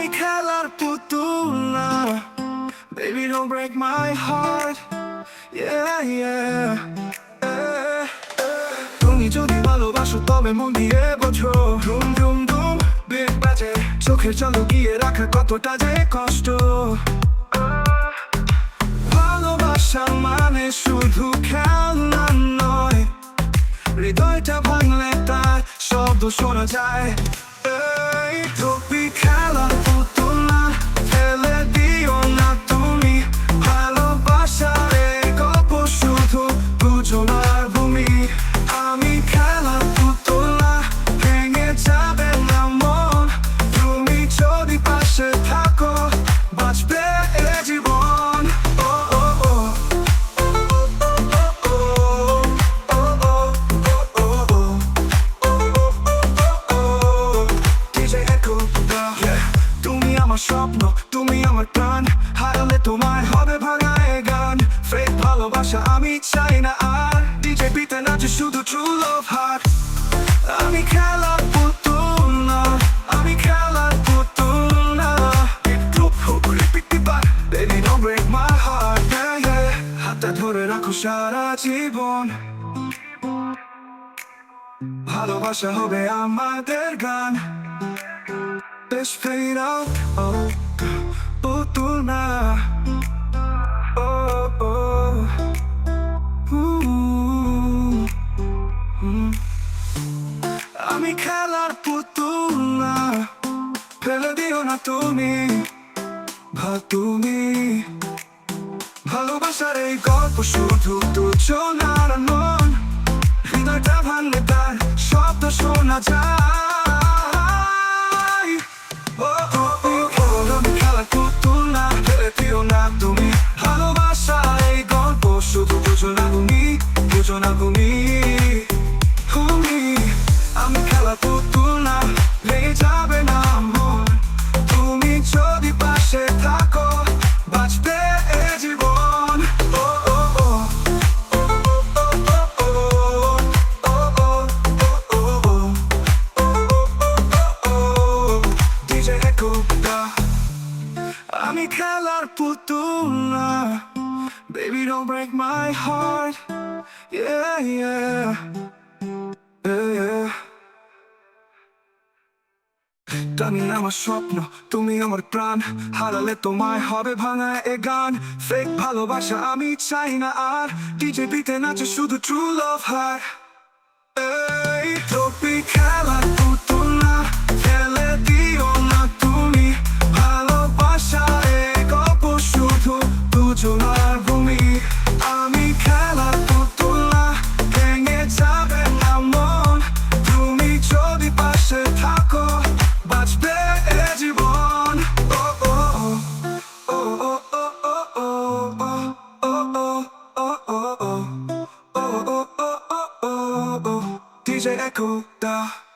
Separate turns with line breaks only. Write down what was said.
আমি খেলার পুতুল না। Baby, don't break my heart, Yeah yeah তুমি যদি ভালোবাসো, তবে মন দিয়ে বোঝো। ধুম ধুম ধুম, বেগ বাজে। চোখে চলো গিয়ে রাখা কতটা যে কষ্ট। ভালোবাসা মানে শুধু খেলনা নয়। হৃদয়টা ভাঙলে তার শব্দ শোনা যায়। স্বপ্ন, তুমি আমার প্রাণ, হারালে তোমায় হবে ভাঙা গান। ফেক ভালোবাসা আমি চাই না আর ডিজে পিতে নাচে শুধু love heart আমি খেলার পুতুল না, আমি খেলার পুতুল না। ধরে রাখো সারা জীবন। ভালোবাসা হবে আমাদের গান। Let's fade oh, পুতুল না oh, oh. Ooh. Mm. আমি খেলার পুতুল না ফেলে দিও না তুমি ভা তুমি ভালোবাসার এই গল্প শুধু দুজনার মন হৃদয়টা ভাঙলে তার শব্দ শোনা যায় পুতুল Baby, don't break my heart. Yeah yeah. Yeah yeah. তুমি আমার স্বপ্ন তুমি আমার প্রাণ হারালে তোমায় হবে ভাঙা এ গান ফেক ভালোবাসা আমি চাই না আর ডিজে বিতে নাচে শুধু ট্রু লাভ হার এই টপি খেলার DJ Echo'da